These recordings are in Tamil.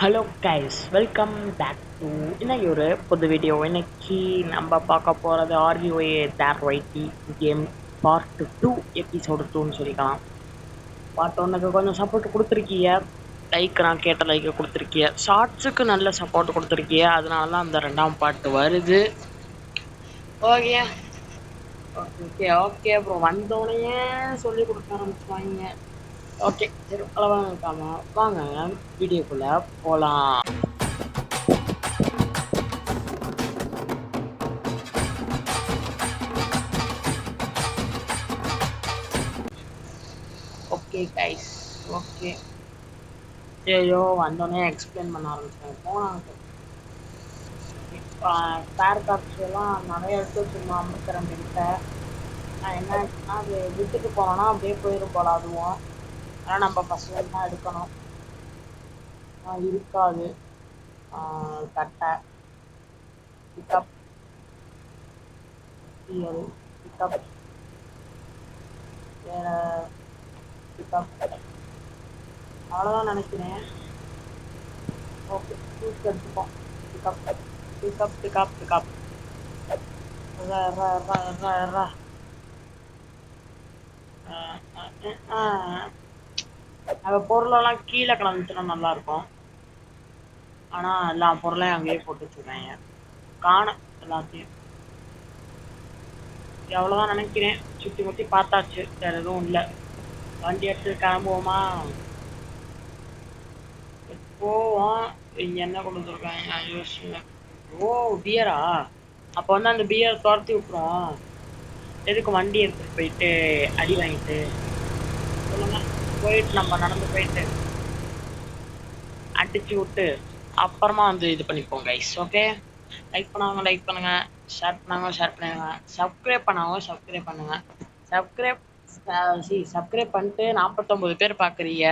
Hello guys welcome back to இன்னைக்கு ஒரு புது வீடியோ இன்னைக்கு நம்ம பார்க்க போகிறது ஆர்விஓஏ தேர் YT game part two episode டூன்னு சொல்லிக்கலாம். பார்ட் ஒன்னுக்கு கொஞ்சம் சப்போர்ட் கொடுத்துருக்கீங்க. லைக் நான் கேட்ட லைக்கை கொடுத்துருக்கீங்க. ஷார்ட்ஸுக்கு நல்ல சப்போர்ட் கொடுத்துருக்கீங்க. அதனால தான் அந்த ரெண்டாம் பாட்டு வருது. ஓகே ஓகே ஓகே ஓகே அப்புறம் வந்தோடனே சொல்லி கொடுக்க ஆரம்பிச்சுவாங்க ஓகே சரி அளவாக இருக்காம வாங்க வீடியோக்குள்ளே போகலாம் ஓகே கைஸ் ஓகே ஐயோ வந்தோடனே எக்ஸ்பிளைன் பண்ண ஆரம்பிச்சிட்டேன். போனாங்க ஸ்பேர் கார்ட்ஸ் எல்லாம் நிறைய எடுத்து வச்சுருந்தோம் அமிர்தரம் கிட்ட நான் என்ன ஆச்சுன்னா அது விட்டுட்டு போனோன்னா அப்படியே போயிடும் போல அதுவும். ஆனால் நம்ம ஃபஸ்ட்லேருந்து தான் எடுக்கணும். இருக்காது. கட்டை. பிக்கப் பிஎல் பிக்கப் வேற பிக்கப் அவ்வளோதான் நினைக்கிறேன். ஓகே டூஸ் எடுத்துப்போம். பிக்கப் பிக்கப் பிக்கப் பிக்கப் ரா ஆ, ஆ, ஆ. அந்த பொருளெல்லாம் கீழே கிளம்பிச்சுனா நல்லா இருக்கும் ஆனா எல்லா பொருளையும் அங்கேயே போட்டு வச்சுருக்காங்க காணும் எல்லாத்தையும். எவ்வளவுதான் நினைக்கிறேன் சுத்தி முத்தி பார்த்தாச்சு. வேற எதுவும் இல்லை. வண்டி எடுத்து கிளம்புவோமா? போவோம். இங்க என்ன கொண்டு வந்திருக்காங்க? நான் யோசிச்சுங்க ஓ பியரா அப்போ வந்து அந்த பியர் துரத்தி விட்ருவோம் எதுக்கு வண்டி எடுத்துட்டு போயிட்டு அடி வாங்கிட்டு? சொல்லுங்க. போயிட்டு நம்ம நடந்து போயிட்டு அடிச்சு விட்டு அப்புறமா வந்து இது பண்ணிப்போம் கைஸ் ஓகே லைக் பண்ணவங்க லைக் பண்ணுங்க. ஷேர் பண்ணாங்க ஷேர் பண்ணுங்க சப்ஸ்கிரைப் பண்ணவங்க சப்ஸ்கிரைப் பண்ணுங்க. சப்ஸ்கிரைப் சி சப்ஸ்கிரைப் பண்ணிட்டு நாற்பத்தொம்பது பேர் பார்க்குறீங்க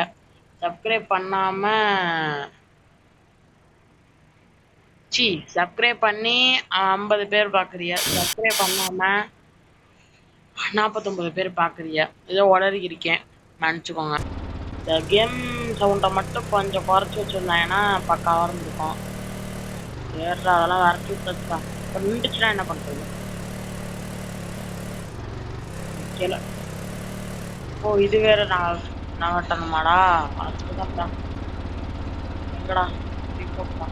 சப்ஸ்கிரைப் பண்ணாம சி சப்ஸ்கிரைப் பண்ணி ஐம்பது பேர் பார்க்குறீங்க சப்ஸ்கிரைப் பண்ணாம நாற்பத்தொம்பது பேர் பார்க்குறீங்க ஏதோ உளறி இருக்கேன் மன்னிச்சுக்கோங்க இந்த கேம் சவுண்டை மட்டும் கொஞ்சம் குறைச்சி வச்சுருந்தாங்கன்னா பக்காவாக இருந்திருக்கும். ஏறா அதெல்லாம் விரட்டி விட்டுருக்கா இப்போ நின்றுச்சுன்னா என்ன பண்ணுறது கீழே ஓ இது வேற நான் நகட்டணுமாடா அதுக்குதான்டா எங்கடா? பிக்கப்டா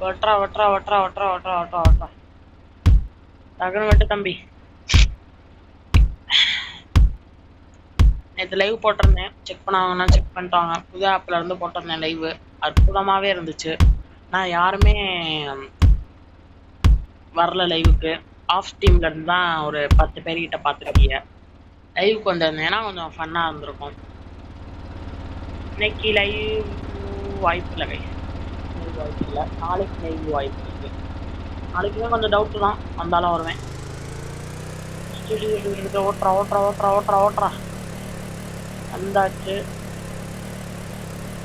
வெட்டுறா வெட்டுறா வெட்டுறா வெட்டுறா வெட்டுறா வெட்டுறா வெட்டுறா. டக்குனு வெட்டு தம்பி. நேற்று லைவ் போட்டிருந்தேன். செக் பண்ணாங்கன்னா செக் பண்ணிட்டாங்க. புது ஆப்ல இருந்து போட்டிருந்தேன் லைவ் அற்புதமாகவே இருந்துச்சு. நான் யாருமே வரல லைவுக்கு ஆஃப் டீம்ல இருந்து தான் ஒரு பத்து பேர்கிட்ட பார்த்துருக்கீங்க. லைவுக்கு வந்திருந்தேன்னா கொஞ்சம் ஃபன்னாக இருந்திருக்கும். இன்னைக்கு லைவ் வாய்ப்பு இல்லை கை லைவ் வாய்ப்பு இல்லை. நாளைக்கு லைவ் வாய்ப்பு இருக்கு. நாளைக்குமே கொஞ்சம் டவுட்டு தான். வந்தாலும் வருவேன். ஓட்டுறா ஓட்டுறா ஓட்டுறா ஓட்டுறா ஓட்டுறா. வந்தாச்சு.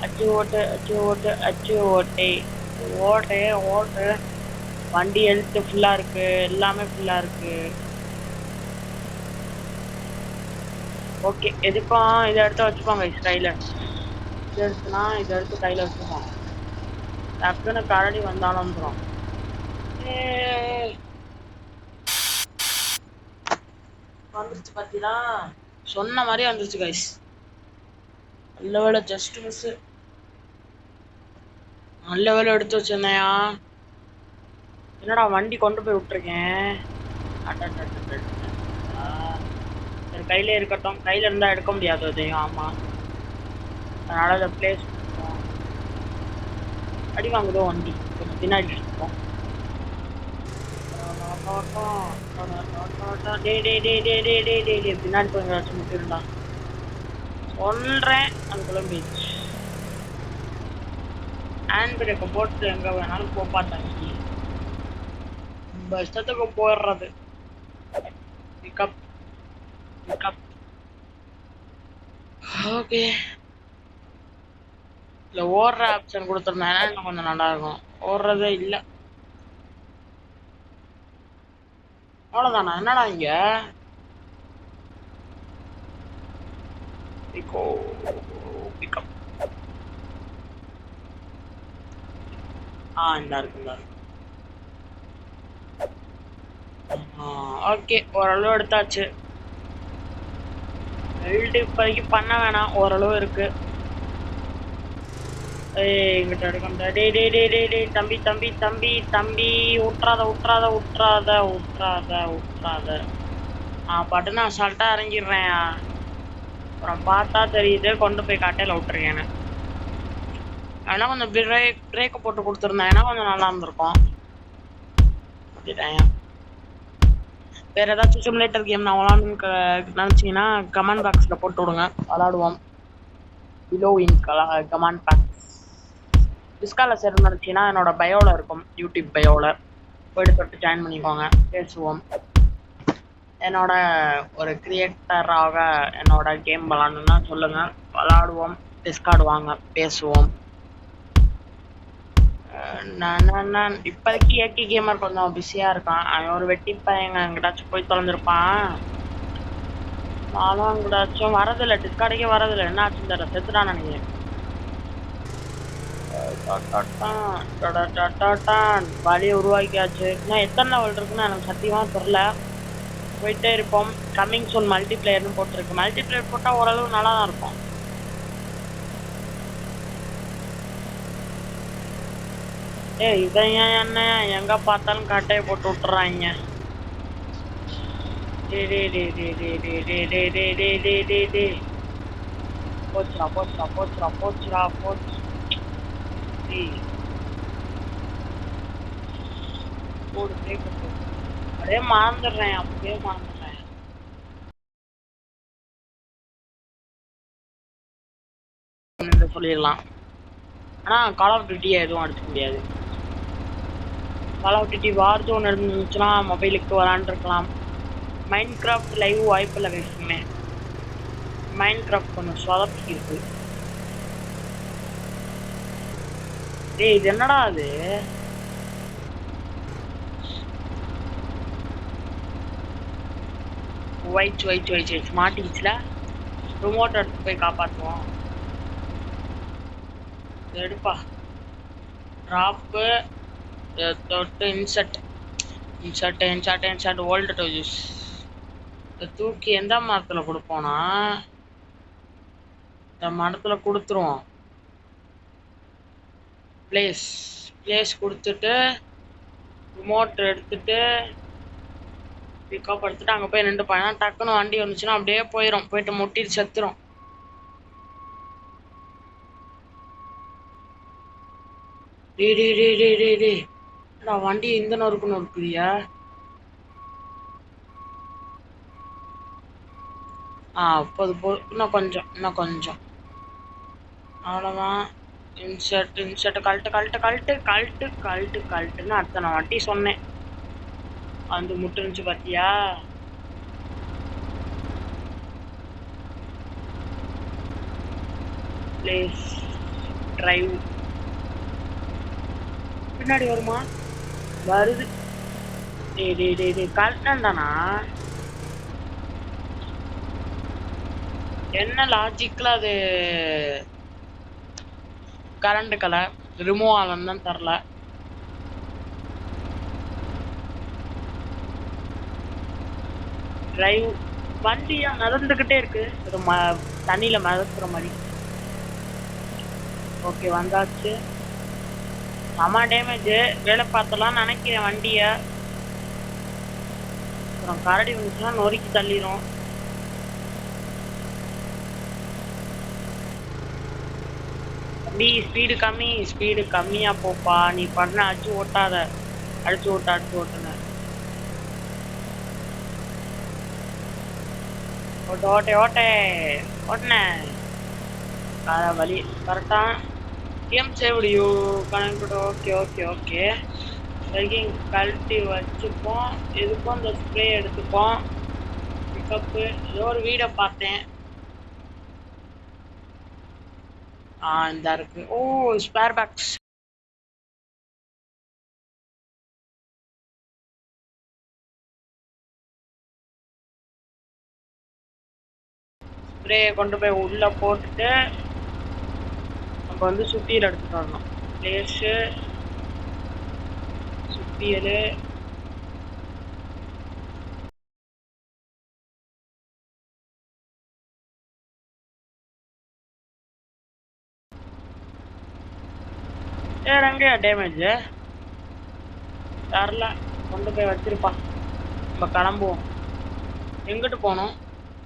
அச்சு ஓட்டு அச்சு ஓட்டு அச்சு ஓட்டே. ஓட்டு ஓட்டு. வண்டி ஹெல்த் ஃபுல்லாக இருக்கு. எல்லாமே ஃபுல்லாக இருக்கு. ஓகே எதுக்கும் இதை எடுத்து வச்சுப்பாங்க கையில். இது எடுத்துனா இதை எடுத்து கையில் வச்சுப்போம் டக்குன்னு கரடி வந்தாலும் வந்துடும் வந்துருச்சு பார்த்தீங்களா சொன்ன மாதிரி வந்துருச்சு கைஸ் நல்ல வேலை ஜஸ்ட் மிஸ்ஸு நல்ல வேலை எடுத்து வச்சிருந்தேயா என்னடா வண்டி கொண்டு போய் விட்டுருக்கேன். சரி கையில் இருக்கட்டும் கையில் இருந்தால் எடுக்க முடியாது அதையும் ஆமா அதனால் அதை பிளேஸ் அடி வாங்குதோ வண்டி கொஞ்சம் பின்னாடி இருக்கும் டே டே டே டே டே டே டே பின்னாடி கொஞ்சம் முட்டிருந்தான் முட்டிருந்தா அதுக்குள்ள பீச் ஹேண்ட் பிரேக்கை போட்டு எங்க வேணாலும் போப்பா தங்கி நம்ம இஷ்டத்துக்கு போயிடுறது பிக்கப் பிக்கப் ஓகே இல்லை ஓடுற ஆப்ஷன் கொடுத்துருந்தேன்னா இன்னும் கொஞ்சம் நல்லா இருக்கும் ஓடுறதே இல்லை. அவ்வளோதானா என்னடா இங்க? they call pickup. ஆ இந்த இருக்குங்க ஓகே ஓரளவு எடுத்தாச்சு. வெல்டு இப்போதைக்கு பண்ண வேணாம் ஓரளவு இருக்கு. எங்கிட்ட எடுக்கண்டா டே டே டே டே டே தம்பி தம்பி தம்பி தம்பி உட்றாத உட்றாத உட்றாத உட்றாத உட்றாத. நான் பட்டுன்னு அசால்ட்டாக இறங்கிடுறேன். அப்புறம் பார்த்தா தெரியுது கொண்டு போய் காட்டையில் விட்டுருக்கேன்னு ஆனால் கொஞ்சம் பிரேக் பிரேக்கை போட்டு கொடுத்துருந்தாங்கன்னா கொஞ்சம் நல்லா இருந்திருக்கும். வேறு வேற ஏதாச்சும் சிமுலேட்டர் கேம் நான் விளாடணும்னு நினச்சிங்கன்னா கமெண்ட் பாக்ஸில் போட்டு விடுங்க. விளாடுவோம். பிலோ இன் கமெண்ட் பாக்ஸ் டிஸ்கால சேர்ந்து நினச்சிங்கன்னா என்னோட பயோவில் இருக்கும். யூடியூப் பயோவில் போயிட்டு தொட்டு ஜாயின் பண்ணிக்கோங்க. பேசுவோம். என்னோட ஒரு கிரியேட்டராக என்னோட கேம் விளாடணும்னா சொல்லுங்கள் விளாடுவோம் டிஸ்கார்டு வாங்க பேசுவோம் நான் இப்போதைக்கு ஏகே கேமர் கொஞ்சம் பிஸியாக இருக்கான் அவன் ஒரு வெட்டி பையன் எங்கிட்டாச்சும் போய் தொலைஞ்சிருப்பான் நானும் எங்கிட்டாச்சும் வரதில்லை டிஸ்கார்டுக்கே வரதில்லை என்ன ஆச்சு தெரியல செத்துட்டான் நினைக்கிறேன் வழியை உருவாக்கியாச்சு இன்னும் எத்தனை லெவல் இருக்குன்னு எனக்கு சத்தியமாக தெரில போயிட்டே இருப்போம் கம்மிங் சோன் மல்டிபிளேயர்னு போட்டிருக்கு மல்டிபிளேயர் போட்டால் ஓரளவு நல்லா தான் இருக்கும் ஏ இதான் என்ன எங்கே பார்த்தாலும் கட்டையை போட்டு விட்டுறாங்க போச்சுரா போச்சுரா போச்சுரா போச்சுரா போச்சு போடு பிரேக் போடு அப்படியே மறந்துடுறேன் அப்படியே மறந்துடுறேன். சொல்லிடலாம். ஆனா கால் ஆஃப் டியூட்டியை எதுவும் அடிச்ச முடியாது. கால் ஆஃப் டியூட்டி வார்த்தை ஒன்று இருந்துச்சுன்னா மொபைலுக்கு விளாண்டுருக்கலாம் மைண்ட் கிராஃப்ட் லைவ் வாய்ப்பு இல்லை வைக்குமே மைண்ட் கிராஃப்ட் கொஞ்சம் சொதப்பி இருக்கு டேய் இது என்னடா அது? ஒயிட் ஒயிட் ஒயிட் ஒயிட் மாட்டிக்கிச்சுல. ரிமோட் எடுத்து போய் காப்பாற்றுவோம் எடுப்பா. ட்ராப்பு தொட்டு insert insert insert insert old to ஜூஸ் இதை தூக்கி எந்த மரத்தில் கொடுப்போம்னா இந்த மரத்தில் கொடுத்துருவோம். பிளேஸ் பிளேஸ் கொடுத்துட்டு ரிமோட் எடுத்துட்டு பிக்கப் எடுத்துட்டு அங்கே போய் நின்று போனா டக்குன்னு வண்டி வந்துச்சுன்னா அப்படியே போயிடும் போயிட்டு முட்டிட்டு செத்துரும். டேய் டேய் டேய் டேய் டேய் டேய் என்னடா வண்டி இந்த நொறுக்குன்னு இருக்குறியா ஆ போது போ இன்னும் கொஞ்சம் இன்னும் கொஞ்சம். அவ்வளோதான் இன்சர்ட் இன்சர்ட் கழட்டு கழட்டு கழட்டு கழட்டு கழட்டு கழட்டுன்னு அத்தனை வாட்டி சொன்னேன். அந்த முட்டை இருந்துச்சு பார்த்தியா பிளேஸ் ட்ரைவ் பின்னாடி வருமா? வருது. டே டே டே டே கரெக்டாக தானா? என்ன லாஜிக்கில் அது? கரண்ட் கலை ரிமூவ் ஆகலன்னு தான் தரல. டிரைவ் வண்டியாக நடந்துக்கிட்டே இருக்கு. ஒரு ம தண்ணியில் மிதக்குற மாதிரி. ஓகே வந்தாச்சு. செம டேமேஜு வேலை பார்த்தலாம் நினைக்கிறேன் வண்டியை. அப்புறம் கரடி வந்துச்சுன்னா நொறுக்கி தள்ளிடும் தம்பி ஸ்பீடு கம்மி ஸ்பீடு கம்மியாக போப்பா. நீ பண்ண அடிச்சு ஓட்டாத. அடிச்சு ஓட்ட அடிச்சு ஓட்டுன ஓட்டு ஓட்டே ஓட்டே ஓட்டுனேன் வலி கரெக்டாக கேம் சேவடியோ கனெக்ட் ஓகே ஓகே ஓகே வரைக்கும் கழட்டி வச்சுப்போம். எதுக்கும் இந்த ஸ்ப்ரே எடுத்துப்போம். பிக்கப்பு ஏதோ ஒரு வீடை பார்த்தேன். ஆ இந்த இருக்குது ஓ ஸ்பேர் பாக்ஸ் ஸ்ப்ரேயை கொண்டு போய் உள்ள போட்டுட்டு நம்ம வந்து சுத்தியில் எடுத்துகிட்டு வரணும் லேஸு சுத்தியல். வேற எங்கேயா டேமேஜ் தரல. கொண்டு போய் வச்சிருப்பா. நம்ம கிளம்புவோம். எங்கிட்டு போகணும்?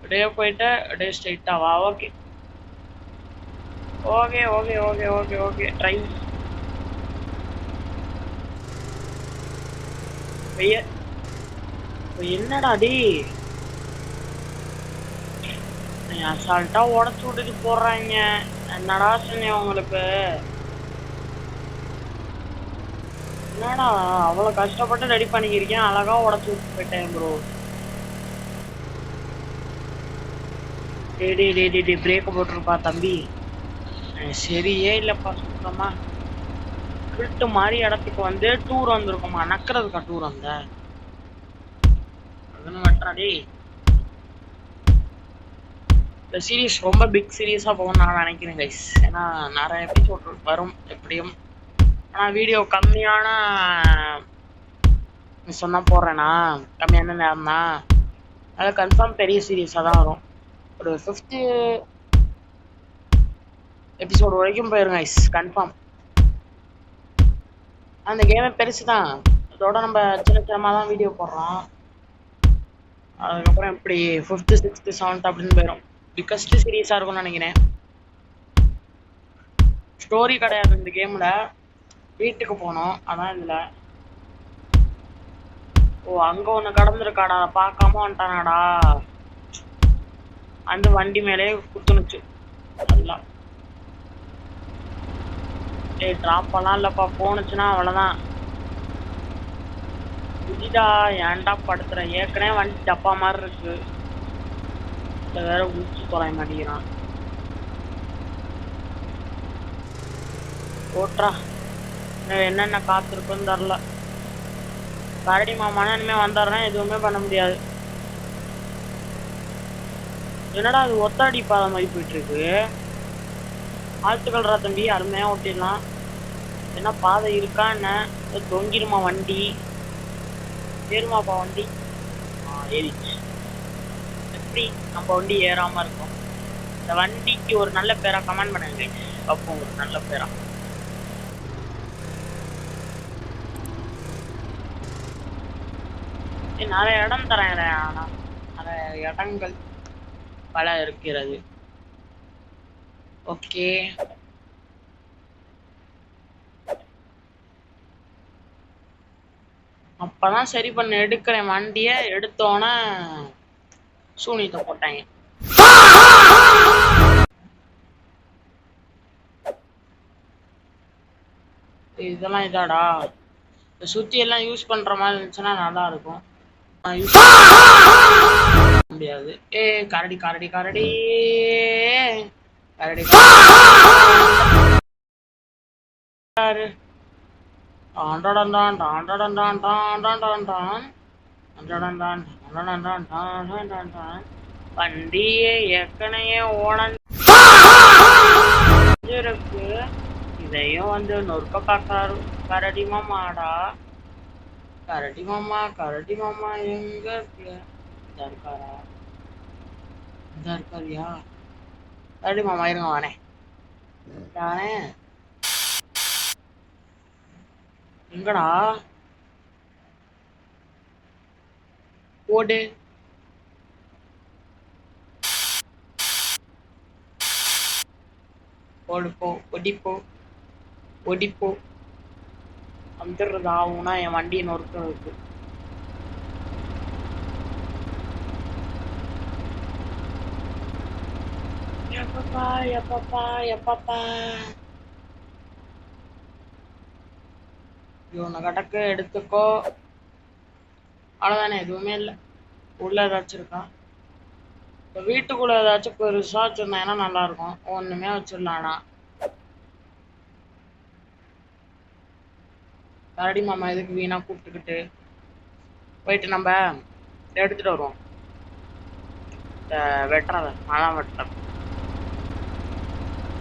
அப்படியே போயிட்டு அப்படியே ஸ்ட்ரைட்டா வா okay okay okay okay okay okay try வெய்ய என்னடா டி அசால்ட்டா உடச்சு விட்டுட்டு போடுறாங்க என்னடா சொன்னேன் உங்களுக்கு என்னடா அவ்வளவு கஷ்டப்பட்டு ரெடி பண்ணிக்கிறீங்க அழகா உடச்சு விட்டு போயிட்டேன் ப்ரோ டேய் டேய் டே பிரேக் போட்டிருப்பா தம்பி. சரியே இல்லப்பா சுத்தமா. திருட்டு மாதிரி இடத்துக்கு வந்து டூர் வந்திருக்குமா? நக்கிறதுக்கா டூர் வந்த அதுன்னு வெட்டுறா இந்த சீரியஸ் ரொம்ப பிக் சீரியஸாக போகணும்னு நான் நினைக்கிறேன் கைஸ் ஏன்னா நிறைய எபிசோட் வரும் எப்படியும். ஆனா வீடியோ கம்மியான சொன்னா போடுறேன்னா கம்மியான நேரம் தான் அது கன்ஃபார்ம் பெரிய சீரியஸாக தான் வரும். ஒரு ஃபிஃப்த்து எபிசோடு வரைக்கும் போயிருங்க ஐஸ் கன்ஃபார்ம் அந்த கேமே பெருசு தான் அதோட நம்ம சின்ன சின்னமாக தான் வீடியோ போடுறோம். அதுக்கப்புறம் இப்படி ஃபிஃப்த்து சிக்ஸ்த்து செவன்த் அப்படின்னு போயிடும் பிக்கஸ்ட் சீரியஸாக இருக்கும்னு நினைக்கிறேன். ஸ்டோரி கிடையாது இந்த கேமில் வீட்டுக்கு போனோம். அதான் இதில். ஓ அங்கே ஒன்று கடந்துருக்காடா. பார்க்காம வந்துட்டானாடா. அந்த வண்டி மேலே குத்துனுச்சு. நல்லா ஏய் ட்ராப் பண்ணலாம் இல்லப்பா. போனுச்சுன்னா அவ்வளோதான் புதிதா ஏன்டா படுத்துற? ஏற்கனவே வண்டி டப்பா மாதிரி இருக்கு. இல்லை வேற உச்சி தொலைய மாட்டேங்கிறான். ஓட்றா என்னென்ன காத்திருக்குன்னு தெரில கரடி மாமானா இனிமே வந்தாருன்னா எதுவுமே பண்ண முடியாது. என்னடா அது ஒத்தாடி பாதை மாதிரி போயிட்டு இருக்கு ஆழ்த்துக்கள்ரா தம்பி அருமையா ஓட்டிடலாம். என்ன பாதை இருக்கா என்ன? ஏதோ தொங்கிருமா வண்டி? ஏறுமாப்பா வண்டி? ஆ ஏறிச்சு எப்படி? நம்ம வண்டி ஏறாம இருக்கும். இந்த வண்டிக்கு ஒரு நல்ல பேரா கமெண்ட் பண்ணுங்க. அப்போ ஒரு நல்ல பேரா. நிறைய இடம் தரேன் ஆனா. நிறைய இடங்கள். பல இருக்கிறது. ஓகே அப்பதான் சரி பண்ண. எடுக்கிறேன் வண்டிய. எடுத்தோன்னே சூனியத்தை போட்டாங்க. இதெல்லாம் இதாடா. சுத்தி எல்லாம் யூஸ் பண்ற மாதிரி இருந்துச்சுன்னா நல்லா இருக்கும் யூஸ் முடியாது. ஏ கரடி கரடி கரடி. கரடி வண்டியே ஏற்கனவே ஓனன் இருக்கு இதையும் வந்து நொறுக்க பார்க்காரு கரடி மாமாடா. கரடி மாமா கரடி மாமா எங்க இருக்கு? இதா இருக்காரா? இதா இருக்காரியா? கரடி மாமா இருங்க வானே. வானே எங்கடா? ஓடு. ஓடு போ. ஒடிப்போ ஒடிப்போ வந்துடுறதா? ஆகும்னா என் வண்டியை இருக்கு எப்பப்பா எப்பப்பா எப்பப்பா இவனை கடக்கு எடுத்துக்கோ. அவ்வளோதானே எதுவுமே இல்லை. உள்ள ஏதாச்சும் இருக்கா? இப்போ வீட்டுக்குள்ள ஏதாச்சும் பெருசா வச்சிருந்தாங்கன்னா நல்லா இருக்கும் ஒண்ணுமே கரடி மாமா எதுக்கு வீணா கூப்பிட்டுக்கிட்டு? போயிட்டு நம்ம எடுத்துட்டு வருவோம். வெட்டுறத அதான் வெட்டுறேன்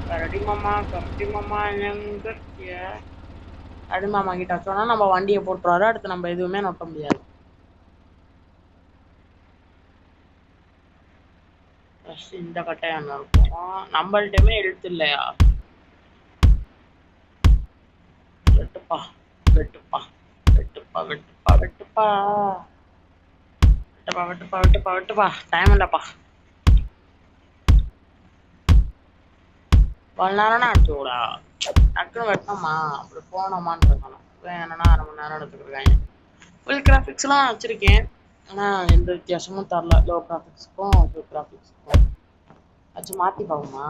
கரடி மாமா கரடி மாமா எங்க இருக்கிய அடிமாமா கிட்ட சொன்னா நம்ம வண்டியை போட்டுருவாரு. அடுத்து நம்ம எதுவுமே நொட்ட முடியாது. இந்த கட்டாயம் இருக்கும். நம்மள்ட்டயுமே எழுத்து இல்லையா? வெட்டுப்பா வெட்டுப்பா வெட்டுப்பா வெட்டுப்பா வெட்டுப்பா. வெட்டுப்பா வெட்டுப்பா வெட்டுப்பா வெட்டுப்பா. டைம் இல்லப்பா இவ்வளோ நேரம்னா அடிச்சு டக்குன்னு டக்குனு அப்படி போனோமான்னு இருக்கணும். என்னன்னா அரை மணி நேரம் எடுத்துக்கிருக்காங்க ஃபுல் கிராஃபிக்ஸ்லாம் வச்சுருக்கேன். ஆனால் எந்த வித்தியாசமும் தரல. லோ கிராஃபிக்ஸ்க்கும் ஃபுல் கிராஃபிக்ஸ்க்கும் வச்சு மாற்றி பார்ப்போமா?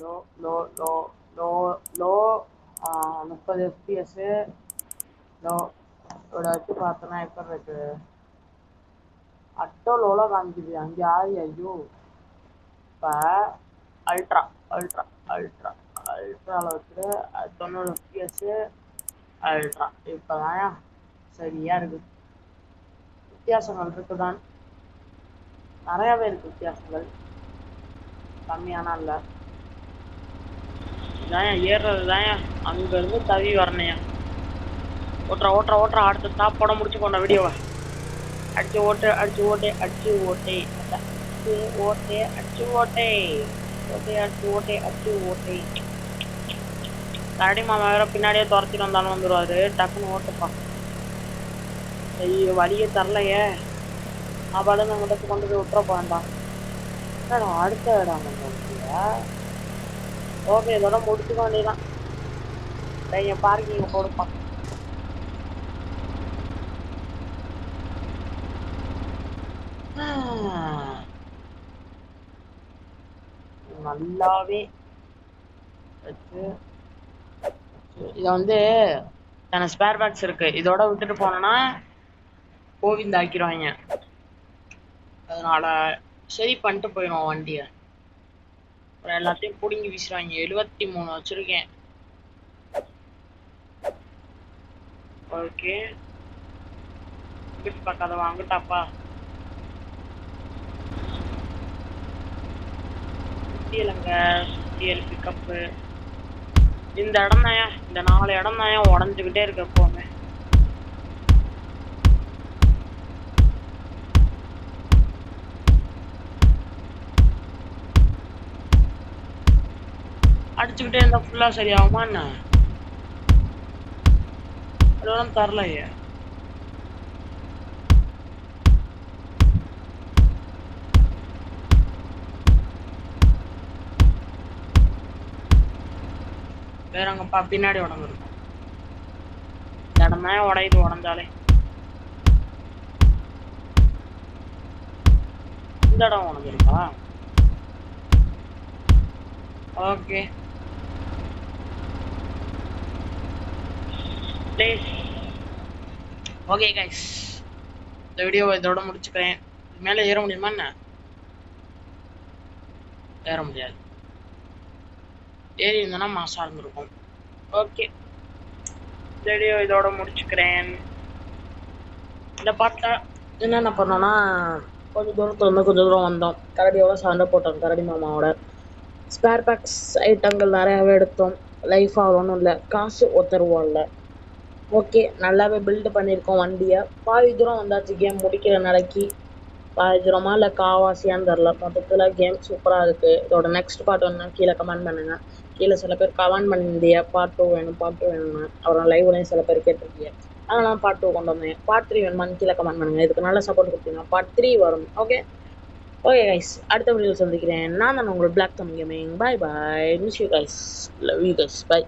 Low low low low low முப்பது எஃபிஎஸ்ஸு லோ இதோட வச்சு பார்த்தோன்னா எப்படி இருக்கு? அட்டோ லோலாம் காமிக்குது? அங்கே ஆயி ஐயோ. இப்போ அல்ட்ரா அல்ட்ரா அல்ட்ரா அல்ட்ராவில் வச்சுட்டு அது தொண்ணூறு பிஎஸ்ஸு அல்ட்ரா இப்போ தான் சரியாக இருக்குது வித்தியாசங்கள் இருக்குதான். நிறையாவே இருக்குது வித்தியாசங்கள். கம்மியானா இல்லை. இதான் ஏறுறது தான் அங்கேருந்து தவி வரணையா ஓட்டுறா ஓட்டுறா ஓட்டுறா. அடுத்த ஸ்டாப் போட முடிச்சு கொண்ட வீடியோவை அடிச்சு ஓட்டு அடிச்சு ஓட்டே அடிச்சு ஓட்டே. அடிச்சு ஓட்டே அடிச்சு ஓட்டே. ஓட்டே அடிச்சு ஓட்டே அடிச்சு ஓட்டே. கரடி மாமா வேற பின்னாடியே துரத்திட்டு வந்தாலும் வந்துடுவாரு டக்குன்னு ஓட்டுப்பா. ஐயோ வழியே தரலையே. நான் நம்ம கொண்டு போய் விட்டுற போவேன்டா என்னடா அடுத்த இடம் ஓகே இதோட முடிச்சுக்க வேண்டியதான் பையன் பார்க்கிங் போடுப்பா. நல்லாவே வச்சு இதை வந்து தன ஸ்பேர் பேக்ஸ் இருக்கு. இதோட விட்டுட்டு போனோன்னா கோவிந்த் ஆக்கிடுவாங்க அதனால சரி பண்ணிட்டு போயிடும் வண்டியை. அப்புறம் எல்லாத்தையும் பிடுங்கி வீசுறாங்க. எழுபத்தி மூணு வச்சிருக்கேன். ஓகே கிஃப்ட் வாங்கிட்டாப்பா. சுத்தியலுங்க சுத்தியல் பிக்கப்பு இந்த இடம் தான் இந்த நாலு இடம் தான் உடஞ்சுக்கிட்டே இருக்கு எப்போவுமே. அடிச்சுக்கிட்டே இருந்தா ஃபுல்லா சரியாகுமா என்ன? அதெல்லாம் தரலையே. வேற பின்னாடி உடம்பு இருக்கும் இந்த உடையுது உடஞ்சாலே இந்த இடம் உடஞ்சிருக்கா ஓகே. ப்ளீஸ் ஓகே கைஸ் இந்த வீடியோவை இதோட முடிச்சுக்கிறேன். மேலே ஏற முடியுமா என்ன? ஏற முடியாது. ஏறி இருந்தனா மாசம் இருந்திருக்கும் ஓகே. இந்த வீடியோ இதோட முடிச்சுக்கிறேன். இந்த பார்த்தா என்னென்ன பண்ணோன்னா கொஞ்சம் தூரத்துல இருந்து கொஞ்சம் தூரம் வந்தோம். கரடியோட சண்டை போட்டோம் கரடி மாமாவோட. ஸ்பேர் பேக்ஸ் ஐட்டங்கள் நிறையாவே எடுத்தோம். லைஃப் ஆகணும்னு இல்லை. காசு ஒத்தருவோம் இல்லை. ஓகே நல்லாவே பில்டு பண்ணியிருக்கோம் வண்டியை. பாதி தூரம் வந்தாச்சு கேம் முடிக்கிற நிலைக்கு. பாதி தூரமா இல்லை காவாசியான்னு தெரில. மொத்தத்தில் கேம் சூப்பராக இருக்குது இதோட நெக்ஸ்ட் பார்ட் ஒன்று கீழே கமெண்ட் பண்ணுங்கள் கீழே சில பேர் கமெண்ட் பண்ணியிருந்தீங்க பார்ட் டூ வேணும் பார்ட் டூ வேணும்னு. அப்புறம் லைவ்லையும் சில பேர் கேட்டிருக்கீங்க. அதெல்லாம் பார்ட் டூ கொண்டு வந்தேன். பார்ட் த்ரீ வேணுமான்னு கீழே கமெண்ட் பண்ணுங்கள் இதுக்கு நல்ல சப்போர்ட் கொடுத்தீங்கன்னா பார்ட் த்ரீ வரும். ஓகே ஓகே கைஸ் அடுத்த வீடியோ சந்திக்கிறேன். நான் தான் உங்களுக்கு black Tamil gaming bye bye miss you guys love you guys bye